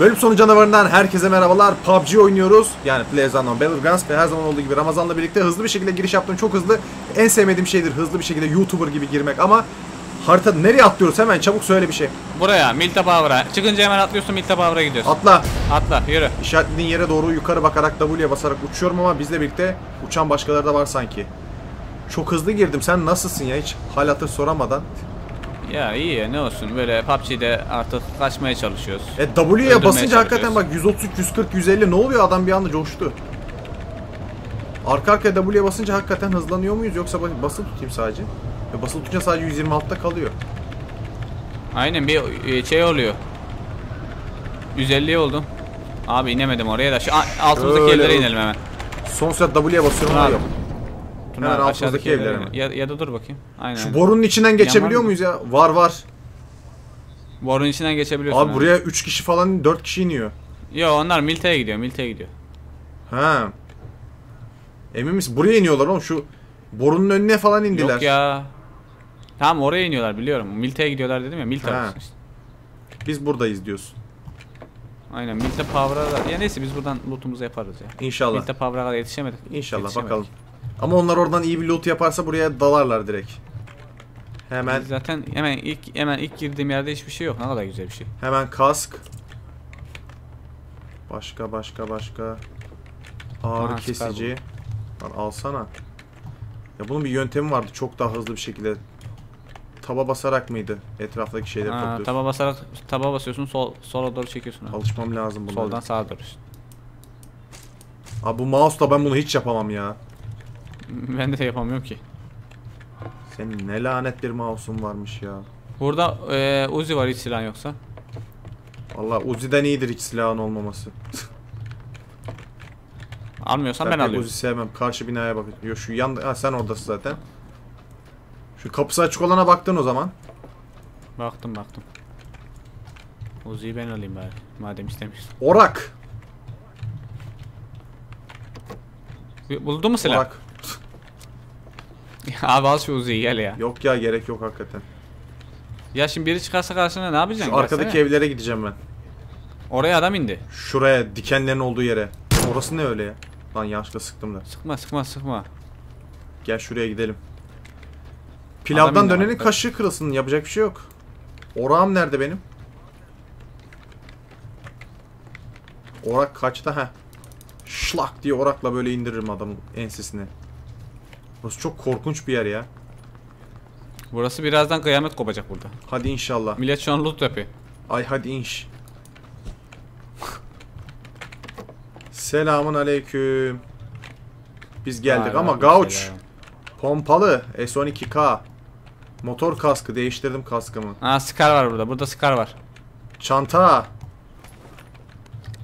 Bölüm sonu canavarından herkese merhabalar. PUBG oynuyoruz. Yani PlayerUnknown Battlegrounds ve her zaman olduğu gibi Ramazan'la birlikte hızlı bir şekilde giriş yaptım. Çok hızlı. En sevmediğim şeydir hızlı bir şekilde YouTuber gibi girmek ama harita nereye atlıyoruz? Hemen çabuk söyle bir şey. Buraya Milta Power'a. Çıkınca hemen atlıyorsun Milta Power'a gidiyorsun. Atla. Atla yürü. İşaretlediğin yere doğru yukarı bakarak W'ye basarak uçuyorum ama bizle birlikte uçan başkaları da var sanki. Çok hızlı girdim. Sen nasılsın ya hiç hal hatır soramadan. Ya iyi ya ne olsun böyle PUBG'de artık kaçmaya çalışıyoruz. E W'ye basınca hakikaten bak çalışıyoruz. 130, 140, 150 ne oluyor adam bir anda coştu. Arka arkaya W'ye basınca hakikaten hızlanıyor muyuz yoksa bas- basılı tutayım sadece? E basılı tutunca sadece 126'da kalıyor. Aynen bir e, şey oluyor. 150 oldum. Abi inemedim oraya da. Şu altımızdaki dur. inelim hemen. Son sürat W'ye basıyorum Abi. Tuna, Hemen aşağıdaki evlere mi? Ya, ya da dur bakayım. Aynen. Şu borunun içinden geçebiliyor muyuz ya? Var var. Borun içinden geçebiliyorsun. Abi ha. buraya 3 kişi falan 4 kişi iniyor. Yo onlar Milta'ya gidiyor. Milta'ya gidiyor. Ha. Emin misin? Buraya iniyorlar oğlum şu borunun önüne falan indiler. Yok ya. Tamam oraya iniyorlar biliyorum. Milta'ya gidiyorlar dedim ya. Olsun işte. Biz buradayız diyorsun. Aynen Milta Power'a da. Ya neyse biz buradan lootumuzu yaparız ya. İnşallah. Milta Power'a kadar yetişemedik. İnşallah Yetişemedik. bakalım. Ama onlar oradan iyi bir loot yaparsa buraya dalarlar direkt. Hemen Zaten hemen ilk hemen ilk girdiğim yerde hiçbir şey yok. Ne kadar güzel bir şey. hemen kask. Başka başka başka. Ağrı Aha, kesici. Lan alsana. Ya bunun bir yöntemi vardı çok daha hızlı bir şekilde. Taba basarak mıydı? Etraftaki şeyleri Ha, topluyorsun. taba basarak taba basıyorsun sol sola doğru çekiyorsun. abi. Alışmam lazım bunlara. Soldan sağa doğru. Abi bu mouse'la ben bunu hiç yapamam ya. Ben de yapamıyorum ki. Senin ne lanet bir mouse'un varmış ya. Burada e, Uzi var hiç silah yoksa. Vallahi Uzi'den iyidir hiç silahın olmaması. Almıyorsan Ben, ben, alıyorum. Uzi sevmem. Karşı binaya bak. Yo şu yan ha sen oradasın zaten. Şu kapısı açık olana baktın o zaman. Baktım baktım. Uzi'yi ben alayım bari. Madem istemiyorsun. Orak. Buldun mu silah? Orak. Abi al şu Uzi'yi gel ya. Yok ya gerek yok hakikaten. Ya şimdi biri çıkarsa karşına ne yapacaksın? Şu arkadaki Gelsene. evlere gideceğim ben. Oraya adam indi. Şuraya dikenlerin olduğu yere. Orası ne öyle ya? Lan yanlışlıkla sıktım da. Sıkma sıkma sıkma. Gel şuraya gidelim. Pilavdan dönenin kaşığı kırılsın. Yapacak bir şey yok. Orağım nerede benim? Orak kaçta? ha? Şlak diye orakla böyle indiririm adamın ensesine. Burası çok korkunç bir yer ya. Burası birazdan kıyamet kopacak burada. Hadi inşallah. Millet şu an loot yapıyor. Ay hadi inş. Selamun aleyküm. Biz geldik ama Aleykümselam. gauç. Pompalı S12K. Motor kaskı değiştirdim kaskımı. Aa Scar var burada. Burada Scar var. Çanta.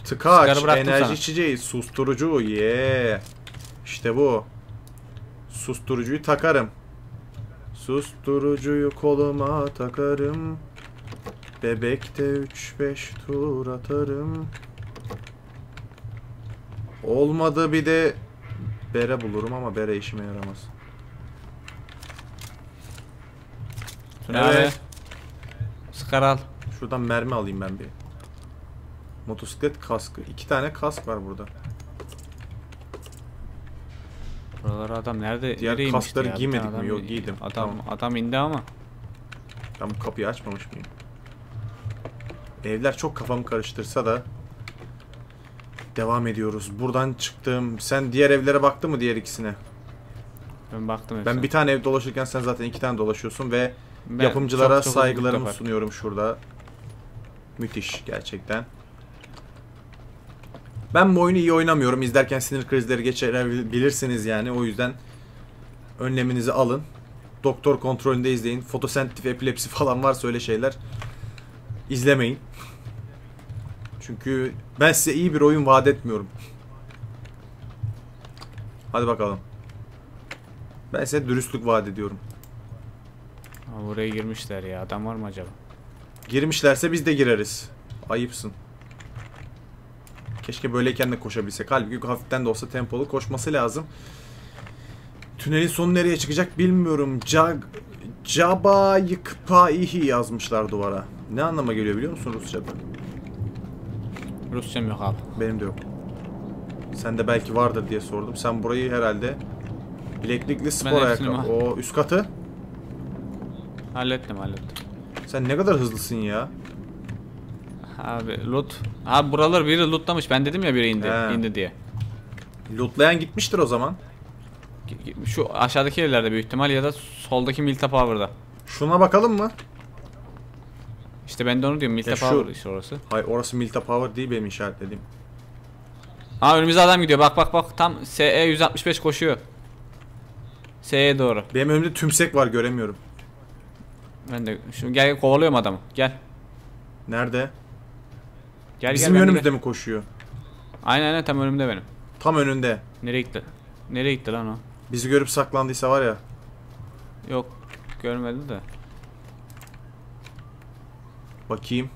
Tıkaç, enerji sana. içeceği, susturucu. Yeah. İşte bu. Susturucuyu takarım. Susturucuyu koluma takarım. Bebekte 3-5 tur atarım. Olmadı bir de bere bulurum ama bere işime yaramaz. Tuna Evet. Scar al. Şuradan mermi alayım ben bir. Motosiklet kaskı. İki tane kask var burada. Buralara adam nerede? Diğer kaskları ya? Giymedik mi? Yok, giydim. Adam Tamam. adam indi ama. Ben bu kapıyı açmamış mıyım? Evler çok kafamı karıştırsa da devam ediyoruz. Buradan çıktım. Sen diğer evlere baktın mı diğer ikisine? Ben baktım hepsine. Ben bir tane ev dolaşırken sen zaten iki tane dolaşıyorsun ve Ben yapımcılara çok- çok saygılarımı sunuyorum şurada. Müthiş gerçekten. Ben bu oyunu iyi oynamıyorum. İzlerken sinir krizleri geçirebilirsiniz yani. O yüzden önleminizi alın. Doktor kontrolünde izleyin. Fotosensitif epilepsi falan varsa öyle şeyler izlemeyin. Çünkü ben size iyi bir oyun vaat etmiyorum. Hadi bakalım. Ben size dürüstlük vaat ediyorum. Aa, buraya girmişler ya. Adam var mı acaba? Girmişlerse biz de gireriz. Ayıpsın. Keşke böyleyken de koşabilsek. Halbuki hafiften de olsa tempolu koşması lazım. Tünelin sonu nereye çıkacak bilmiyorum. Jag Caba yıkpaihi yazmışlar duvara. Ne anlama geliyor biliyor musun Rusça'da? Rusçam yok abi. Benim de yok. Sende belki vardır diye sordum. Sen burayı herhalde bileklikli spor ayakkabı. O üst katı. Hallettim hallettim. Sen ne kadar hızlısın ya. Abi loot. Abi buralar biri lootlamış. Ben dedim ya biri indi, He. indi diye. Lootlayan gitmiştir o zaman. Şu aşağıdaki evlerde büyük ihtimal ya da soldaki Milta Power'da. Şuna bakalım mı? İşte ben de onu diyorum Milta Ya şu- Power işte orası. Hayır orası Milta Power değil benim işaretlediğim. Ha önümüze adam gidiyor. Bak bak bak tam SE 165 koşuyor. SE'ye doğru. Benim önümde tümsek var göremiyorum. Ben de gel gel, kovalıyorum adamı. Gel. Nerede? Gel Bizim gel. ben de yönümüzde gel. mi koşuyor? Aynen aynen tam önümde benim. Tam önünde. Nereye gitti? Nereye gitti lan o? Bizi görüp saklandıysa var ya. Yok. Görmedi de. Bakayım.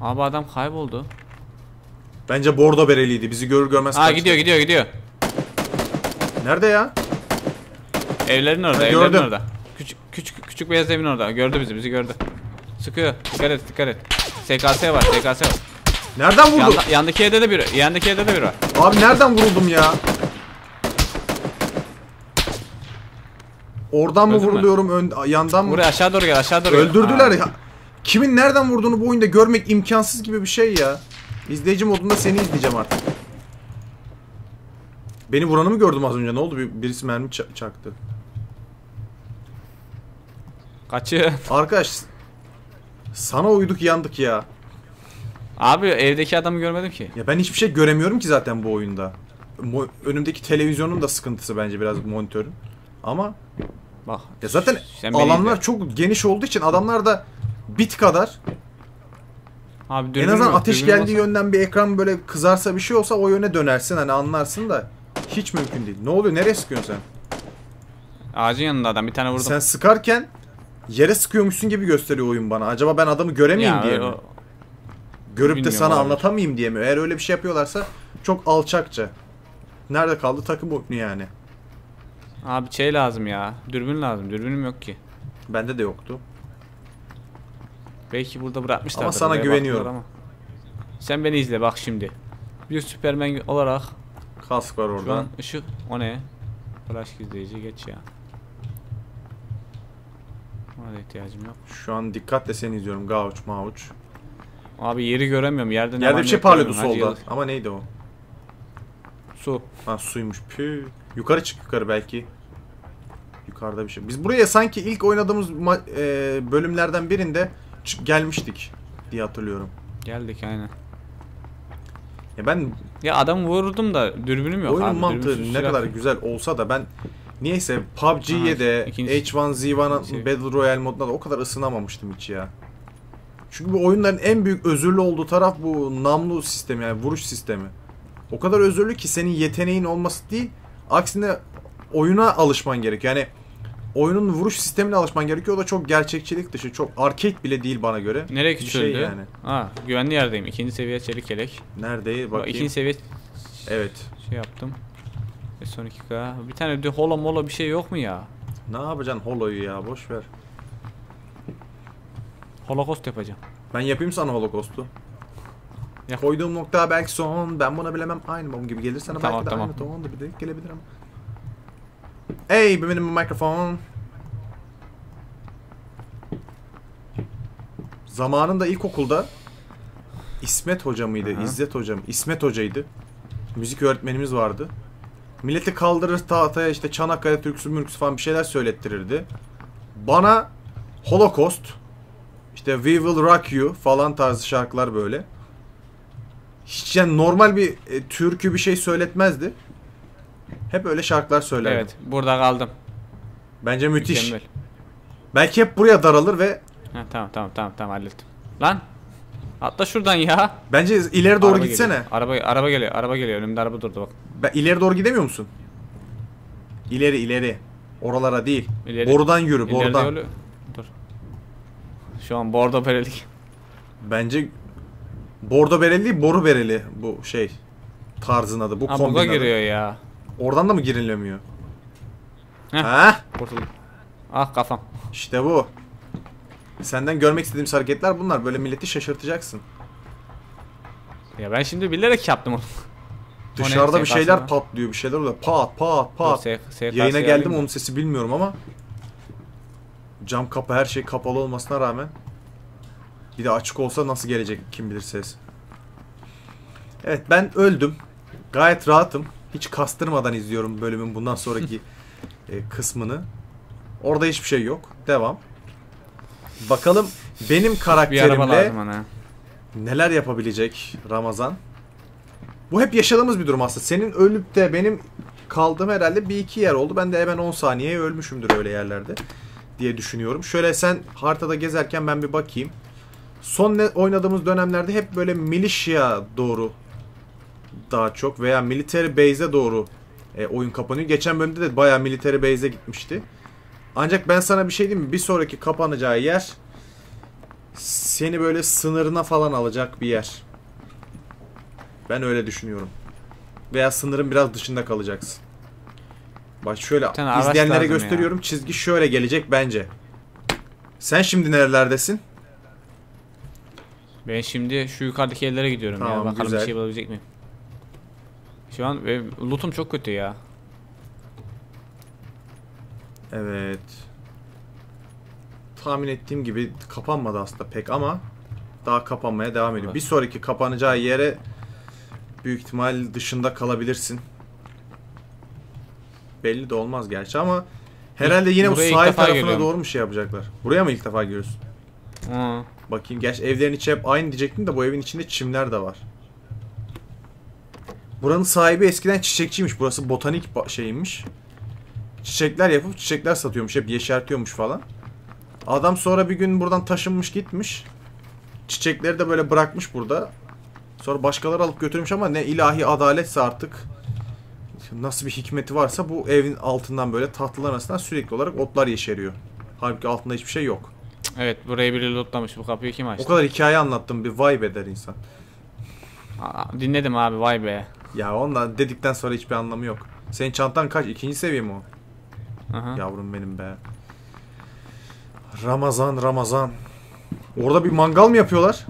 Abi adam kayboldu. Bence bordo bereliydi. Bizi görür görmez Ha kaçtı. gidiyor gidiyor gidiyor. Nerede ya? Evlerin orada, Ha, evlerin gördüm. orada. Küçük küçük küçük beyaz evin orada. Gördü bizi, bizi gördü. Sıkıyor. Dikkat et, dikkat et. SKS var, SKS var. Nereden vurdu? Yanda, yandaki evde de biri, yandaki evde de biri var. Abi nereden vuruldum ya? Oradan mı Öldün mü? vuruluyorum? Ön, yandan mı? Buraya aşağı doğru gel, aşağı doğru gel. Öldürdüler Aa, ya. Kimin nereden vurduğunu bu oyunda görmek imkansız gibi bir şey ya. İzleyici modunda seni izleyeceğim artık. Beni vuranı mı gördüm az önce? Ne oldu? Bir, birisi mermi ça- çaktı. Kaçıyor. Arkadaş sana uyduk yandık ya. Abi evdeki adamı görmedim ki. Ya ben hiçbir şey göremiyorum ki zaten bu oyunda. Mo- önümdeki televizyonun da sıkıntısı bence biraz monitörün. Ama Bak. ya zaten sen alanlar çok geniş olduğu için adamlar da bit kadar Abi en azından yok, ateş dürbün geldiği olsa- yönden bir ekran böyle kızarsa bir şey olsa o yöne dönersin hani anlarsın da hiç mümkün değil. Ne oluyor? Nereye sıkıyorsun sen? Ağacın yanında adam, bir tane vurdum. Sen sıkarken yere sıkıyormuşsun gibi gösteriyor oyun bana. Acaba ben adamı göremeyeyim Ya, diye o- mi? Görüp de sana olabilir. anlatamayayım diye mi? Eğer öyle bir şey yapıyorlarsa çok alçakça. Nerede kaldı takım oyunu yani? Abi şey lazım ya. Dürbün lazım. Dürbünüm yok ki. Bende de yoktu. Belki burada bırakmışlar. Ama sana güveniyorum. Sen beni izle bak şimdi. Bir Süpermen olarak Kask var şu orada. an ışık o ne? Flash gizleyici geç ya. Ona da ihtiyacım yok. Şu an dikkatle seni izliyorum. Gauch, Mauch. Abi yeri göremiyorum. Yerde ne Yerde bir şey parlıyordu solda. yıldız. Ama neydi o? Su. Ha suymuş. Pü. Yukarı çık yukarı belki. Yukarıda bir şey. Biz buraya sanki ilk oynadığımız e, bölümlerden birinde gelmiştik diye hatırlıyorum. Geldik aynen. Ya ben Ya adamı vurdum da dürbünüm yok oyunun abi. mantığı ne kadar güzel olsa da ben niyeyse PUBG'ye de ikinci- H1Z1'a şey. Battle Royale moduna da o kadar ısınamamıştım hiç ya. Çünkü bu oyunların en büyük özürlü olduğu taraf bu namlu sistemi yani vuruş sistemi. O kadar özürlü ki senin yeteneğin olması değil, aksine oyuna alışman gerekiyor. Yani oyunun vuruş sistemine alışman gerekiyor. O da çok gerçekçilik dışı, çok arcade bile değil bana göre. Nereye Bir küçüldü? şey yani. Ha, güvenli yerdeyim. İkinci seviye çelik yelek. Nerede? Bak, Bakayım. ikinci seviye Evet. şey yaptım. Ve son 2K. Bir tane de holo molo bir şey yok mu ya? Ne yapacaksın holoyu ya? Boş ver. Holocaust yapacağım. Ben yapayım sana holokostu. Yap. Koyduğum nokta belki son, ben buna bilemem aynı babam gibi gelir sana Tamam, belki de tamam. aynı ton da bir de gelebilir ama. Hey, benim mikrofon. Zamanında ilkokulda İsmet hoca mıydı? Aha. İzzet hocam. İsmet hocaydı. Müzik öğretmenimiz vardı. Milleti kaldırır tahtaya işte Çanakkale türküsü mürküsü falan bir şeyler söylettirirdi. Bana Holocaust, işte We Will Rock You falan tarzı şarkılar böyle. Hiç yani normal bir e, türkü bir şey söyletmezdi. Hep öyle şarkılar söylerdi. Evet, burada kaldım. Bence müthiş. Mükemmel. Belki hep buraya daralır ve Ha, tamam tamam tamam tamam hallettim. Lan atla şuradan ya. bence ileri doğru Araba gitsene. Geliyor. Araba araba geliyor. Araba geliyor. Önümde araba durdu bak. Ben ileri doğru gidemiyor musun? İleri ileri. Oralara değil. İleri. Borudan yürü, İleride borudan. yolu- Dur. Şu an bordo perelik. Bence bordo bereli değil, boru bereli bu şey tarzın adı. Bu kombin adı. giriyor ya. Oradan da mı girilemiyor? Heh. Ha? Kurtuldum. Ah kafam. İşte bu. Senden görmek istediğim hareketler bunlar. Böyle milleti şaşırtacaksın. Ya ben şimdi bilerek yaptım onu. Dışarıda bir şeyler patlıyor, bir şeyler oluyor. Pat pat pat. Dur, S- SK'sı Yayına geldim onun sesi bilmiyorum ama cam kapı her şey kapalı olmasına rağmen bir de açık olsa nasıl gelecek kim bilir ses. Evet ben öldüm. Gayet rahatım. Hiç kastırmadan izliyorum bölümün bundan sonraki e, kısmını. Orada hiçbir şey yok. Devam. Bakalım benim karakterimle neler yapabilecek Ramazan? Bu hep yaşadığımız bir durum aslında. Senin ölüp de benim kaldığım herhalde bir iki yer oldu. Ben de hemen 10 saniyeye ölmüşümdür öyle yerlerde diye düşünüyorum. Şöyle sen haritada gezerken ben bir bakayım. Son ne oynadığımız dönemlerde hep böyle milishya doğru daha çok veya military base'e doğru e, oyun kapanıyor. Geçen bölümde de bayağı military base'e gitmişti. Ancak ben sana bir şey diyeyim mi? Bir sonraki kapanacağı yer seni böyle sınırına falan alacak bir yer. Ben öyle düşünüyorum. Veya sınırın biraz dışında kalacaksın. Bak şöyle araç izleyenlere lazım ya. gösteriyorum. Çizgi şöyle gelecek bence. Sen şimdi nerelerdesin? Ben şimdi şu yukarıdaki yerlere gidiyorum ya. Tamam, Bakalım güzel. bir şey bulabilecek miyim? Şu an lootum çok kötü ya. Evet. Tahmin ettiğim gibi kapanmadı aslında pek ama daha kapanmaya devam ediyor. Evet. Bir sonraki kapanacağı yere büyük ihtimal dışında kalabilirsin. Belli de olmaz gerçi ama herhalde yine bu buraya ilk sahil tarafına geliyorum. doğru mu şey yapacaklar? Buraya mı ilk defa giriyorsun? Aa, Bakayım. Gerçi evlerin içi hep aynı diyecektim de bu evin içinde çimler de var. Buranın sahibi eskiden çiçekçiymiş. Burası botanik şeymiş. Çiçekler yapıp çiçekler satıyormuş. Hep yeşertiyormuş falan. Adam sonra bir gün buradan taşınmış gitmiş. Çiçekleri de böyle bırakmış burada. Sonra başkaları alıp götürmüş ama ne ilahi adaletse artık nasıl bir hikmeti varsa bu evin altından böyle tahtaların arasından sürekli olarak otlar yeşeriyor. Halbuki altında hiçbir şey yok. evet burayı biri lootlamış. Bu kapıyı kim O açtı? kadar hikaye anlattım bir vibe eder insan. Aa, dinledim abi vay be. Ya ondan dedikten sonra hiçbir anlamı yok. Senin çantan kaç? İkinci seviye mi o? Aha. Yavrum benim be. Ramazan Ramazan. Orada bir mangal mı yapıyorlar?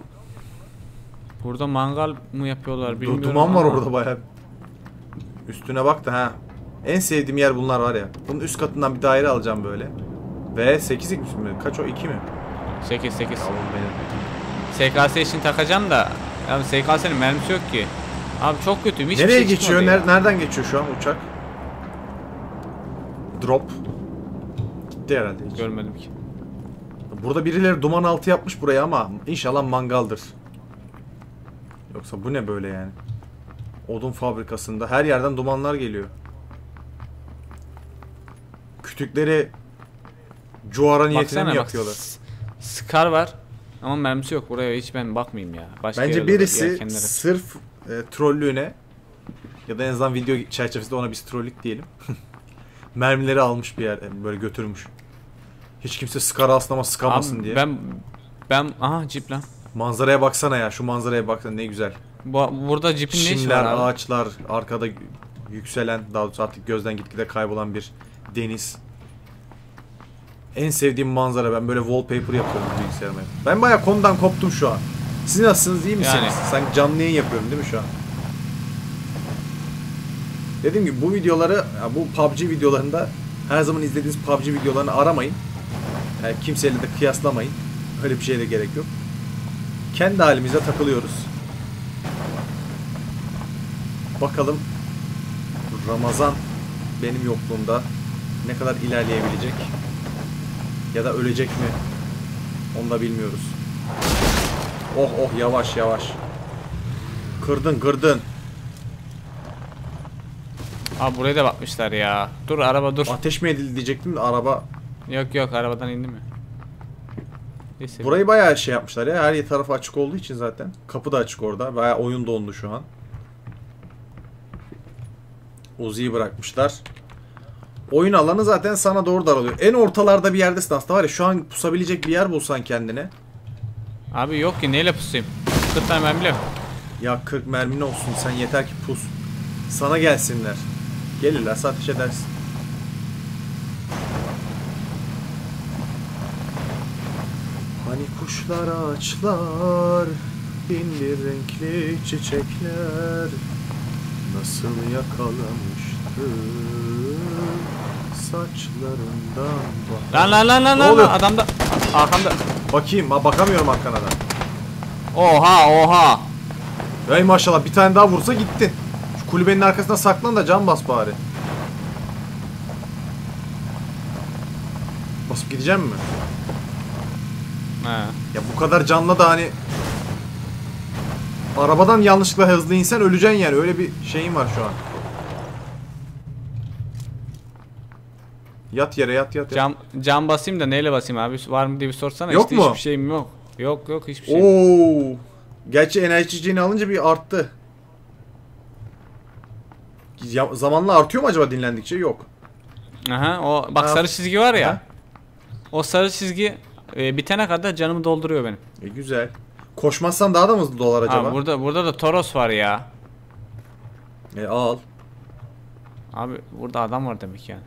Burada mangal mı yapıyorlar bilmiyorum Duman var ama- orada bayağı. Üstüne bak da ha. En sevdiğim yer bunlar var ya. Bunun üst katından bir daire alacağım böyle. Ve 8 mi? Kaç o? 2 mi? 8 8. Yavrum benim. SKS için takacağım da ya SKS'nin mermisi yok ki. Abi çok kötüyüm. Hiçbir Nereye şey geçiyor? çıkmadı Ner- ya. nereden geçiyor şu an uçak? Drop. Gitti herhalde. hiç. Görmedim ki. Burada birileri duman altı yapmış buraya ama inşallah mangaldır. Yoksa bu ne böyle yani? Odun fabrikasında her yerden dumanlar geliyor. Kütükleri cuara niyetine mi Baksana bak. yapıyorlar? Scar var. Ama mermisi yok. Buraya hiç ben bakmayayım ya. Başka Bence birisi sırf e, trollüğüne ya da en azından video çerçevesinde ona biz trollük diyelim. Mermileri almış bir yer böyle götürmüş. Hiç kimse skara aslama sıkamasın Abi diye. Ben ben aha cip lan. Manzaraya baksana ya şu manzaraya baksana ne güzel. Bu, burada cipin ne işi Çimler, var abi? ağaçlar, arkada yükselen, daha doğrusu artık gözden gitgide kaybolan bir deniz. En sevdiğim manzara ben böyle wallpaper yapıyorum bilgisayarıma. Ben bayağı konudan koptum şu an. Siz nasılsınız iyi misiniz? Yani. Sanki canlı yayın yapıyorum değil mi şu an? Dediğim gibi bu videoları, bu PUBG videolarında her zaman izlediğiniz PUBG videolarını aramayın. Yani kimseyle de kıyaslamayın. Öyle bir şeye de gerek yok. Kendi halimize takılıyoruz. Bakalım Ramazan benim yokluğumda ne kadar ilerleyebilecek ya da ölecek mi onu da bilmiyoruz. Oh oh yavaş yavaş. Kırdın kırdın. Abi buraya da bakmışlar ya. Dur araba dur. Ateş mi edildi diyecektim de araba. Yok yok arabadan indi mi? Neyse. Burayı bayağı şey yapmışlar ya. Her tarafı açık olduğu için zaten. Kapı da açık orada. Bayağı oyun dondu şu an. Uzi'yi bırakmışlar. Oyun alanı zaten sana doğru daralıyor. En ortalarda bir yerdesin aslında var ya şu an pusabilecek bir yer bulsan kendine. Abi yok ki neyle pusayım? 40 tane mermiyle mi? Ya 40 mermin olsun sen yeter ki pus. Sana gelsinler. Gelirlerse ateş edersin. Hani kuşlar ağaçlar bin bir renkli çiçekler Nasıl yakalamıştı saçlarından bak- Lan lan lan lan Ne lan oluyor? adamda arkamda. Bakayım ha, bakamıyorum arkana da. Oha oha. Ey maşallah bir tane daha vursa gittin. Kulübenin arkasına saklan da can bas bari. Basıp gideceğim mi? He. Ya bu kadar canla da hani arabadan yanlışlıkla hızlı insen öleceksin yani öyle bir şeyin var şu an. Yat yere yat yat. yat. Cam cam basayım da neyle basayım abi? Var mı diye bir sorsana. Yok işte mu? Hiçbir şeyim yok. Yok yok hiçbir şey. Oo. Gerçi enerji içeceğini alınca bir arttı. Ya, zamanla artıyor mu acaba dinlendikçe? Yok. Aha o bak Ha. sarı çizgi var ya. Ha. O sarı çizgi e, bitene kadar canımı dolduruyor benim. E, güzel. Koşmazsan daha da mı hızlı dolar acaba? Abi burada burada da Toros var ya. E, al. Abi burada adam var demek yani.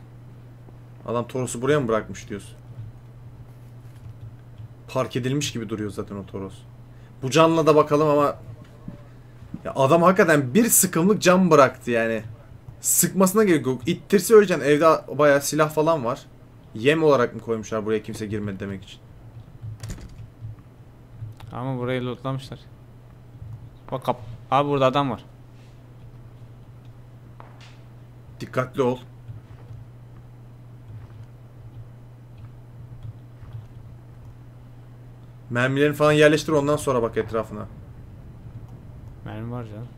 Adam Toros'u buraya mı bırakmış diyorsun? Park edilmiş gibi duruyor zaten o Toros. Bu canla da bakalım ama ya adam hakikaten bir sıkımlık can bıraktı yani. Sıkmasına gerek yok. İttirse öleceksin. Evde bayağı silah falan var. Yem olarak mı koymuşlar buraya kimse girmedi demek için? Ama burayı lootlamışlar. Bak kap. Abi burada adam var. Dikkatli ol. Mermilerini falan yerleştir ondan sonra bak etrafına. Mermi var canım.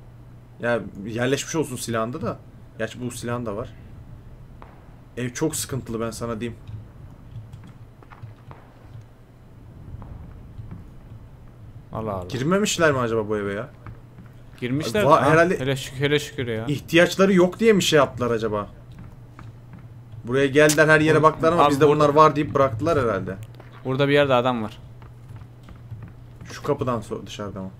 Ya yerleşmiş olsun silahında da. Gerçi bu silahın da var. Ev çok sıkıntılı ben sana diyeyim. Allah Allah. Girmemişler mi acaba bu eve ya? Girmişler. Va- Ha, herhalde- Hele şükür, hele şükür ya. İhtiyaçları yok diye mi şey yaptılar acaba? Buraya geldiler her yere baktılar ama abi bizde burada- bunlar var deyip bıraktılar herhalde. Burada bir yerde adam var. Şu kapıdan dışarıda mı?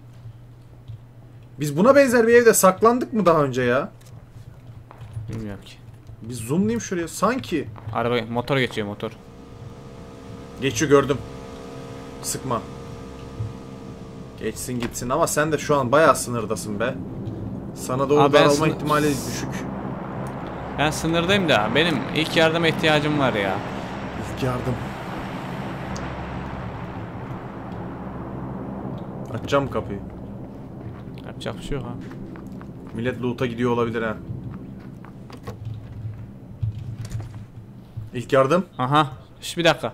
Biz buna benzer bir evde saklandık mı daha önce ya? Bilmiyorum ki. Bir zoomlayayım şuraya. Sanki. Araba motor geçiyor motor. Geçiyor gördüm. Sıkma. Geçsin gitsin ama sen de şu an bayağı sınırdasın be. Sana doğru Abi ben daralma sınır- ihtimali düşük. Ben sınırdayım da benim ilk yardıma ihtiyacım var ya. İlk yardım. Açacağım kapıyı. Yapacak bir şey yok ha. Millet loot'a gidiyor olabilir ha. İlk yardım. Aha. Şş bir dakika.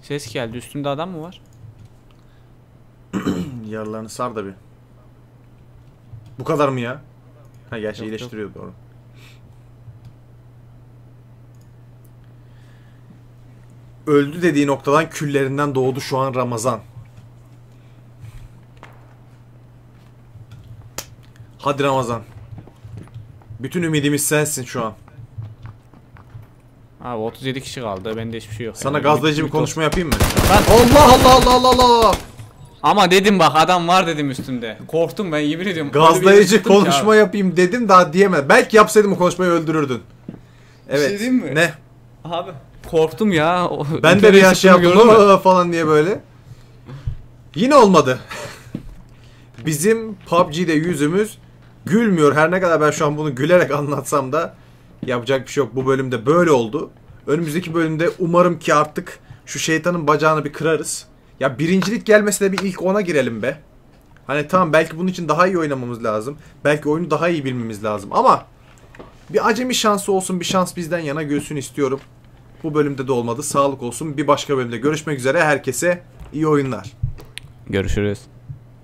Ses geldi. Üstümde adam mı var? Yaralarını sar da bir. Bu kadar mı ya? Ha gerçi Yok, iyileştiriyor doğru. Öldü dediği noktadan küllerinden doğdu şu an Ramazan. Hadi Ramazan. Bütün ümidimiz sensin şu an. Abi 37 kişi kaldı. Bende hiçbir şey yok. Sana Yani gazlayıcı bir konuşma yapayım mı? Lan Allah Allah Allah Allah Allah! ama dedim bak adam var dedim üstümde. Korktum ben yemin ediyorum. Bir Gazlayıcı konuşma abi. yapayım dedim daha diyemem. Belki yapsaydım o konuşmayı öldürürdün. Evet. şey diyeyim mi? Ne? Abi korktum ya. O- Ben de bir an şey yaptım falan diye böyle. Yine olmadı. Bizim PUBG'de yüzümüz gülmüyor. Her ne kadar ben şu an bunu gülerek anlatsam da yapacak bir şey yok. Bu bölümde böyle oldu. Önümüzdeki bölümde umarım ki artık şu şeytanın bacağını bir kırarız. Ya birincilik gelmese de bir ilk ona girelim be. Hani tamam belki bunun için daha iyi oynamamız lazım. Belki oyunu daha iyi bilmemiz lazım ama bir acemi şansı olsun bir şans bizden yana gülsün istiyorum. Bu bölümde de olmadı. Sağlık olsun. Bir başka bölümde görüşmek üzere. Herkese iyi oyunlar. Görüşürüz.